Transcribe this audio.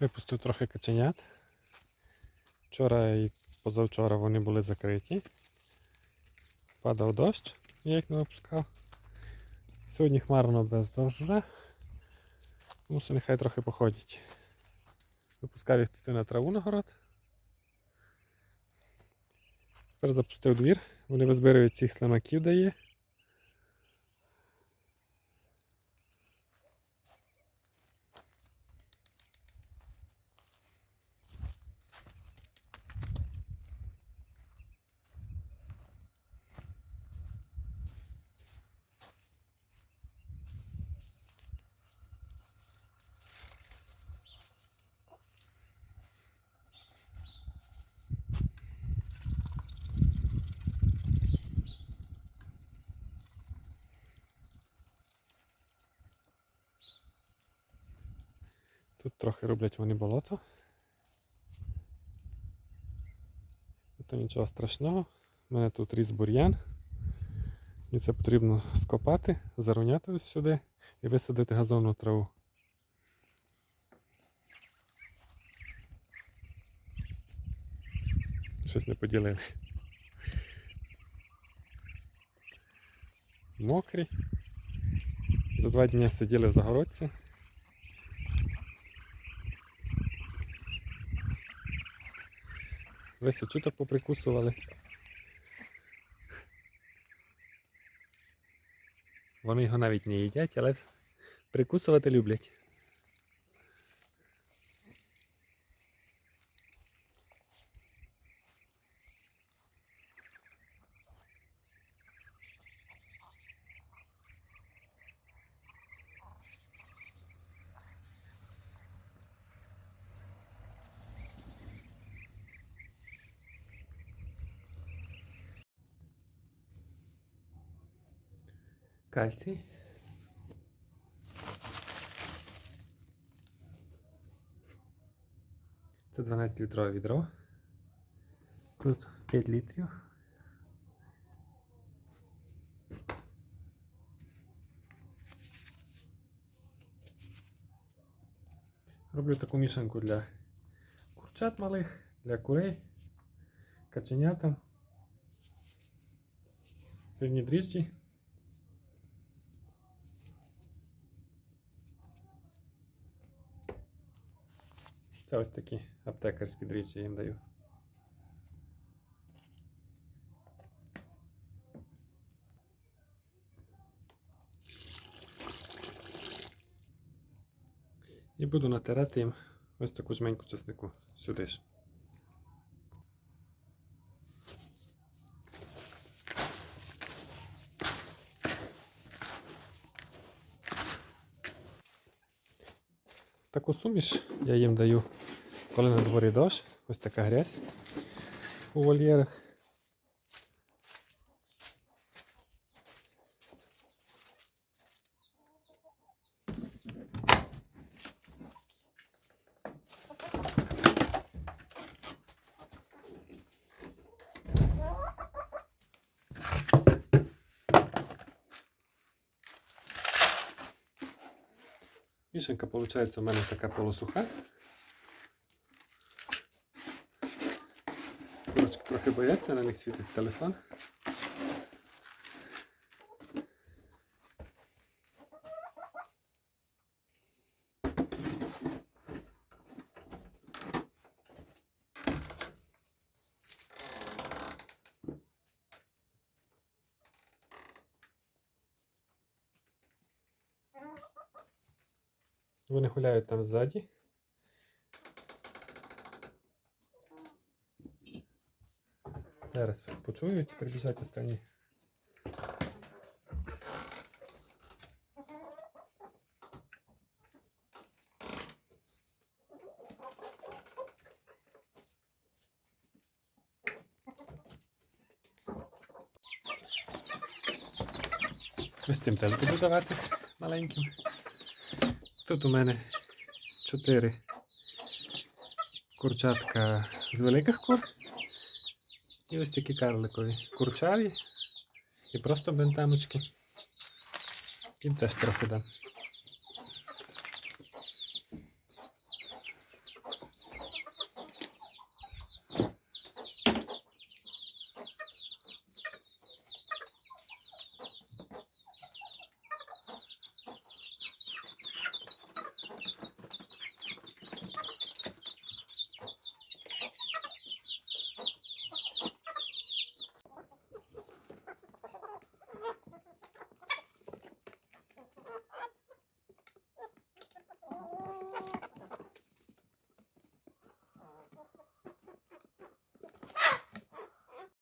Випустив трохи каченят. Вчора і позавчора вони були закриті. Падав дощ, я їх не випускав. Сьогодні хмарно без дощу. Тому нехай трохи походять. Випускав їх туди на траву на город. Тепер запустив двір. Вони визбирають цих слимаків дає. Тут трохи роблять вони болото. Це нічого страшного. У мене тут ріс бур'ян. І це потрібно скопати, заруняти ось сюди і висадити газонну траву. Щось не поділили. Мокрі. За два дні сиділи в загородці. Весь очуток поприкусували. Вони його навіть не їдять, але прикусувати люблять. Кальцій. Це 12 літрове відро. Тут 5 літрів. Роблю таку мішанку для курчат малих, для курей, каченятам. Певні дріжджі. Це ось такі аптекарські дріжджі їм даю. І буду натирати їм ось таку жменьку часнику сюди ж. Таку суміш я їм даю, коли на дворі дощ, ось така грязь у вольєрах. Мішенька, виходить, у мене така полосуха. Курочки трохи бояться, на них світить телефон. Вони гуляють там ззаді. Зараз почують прибіжать останні. Ось цим теж буду давати маленьким. Тут у мене чотири курчатка з великих кур. І ось такі карликові курчаві і просто бентамочки. І теж трохи дам.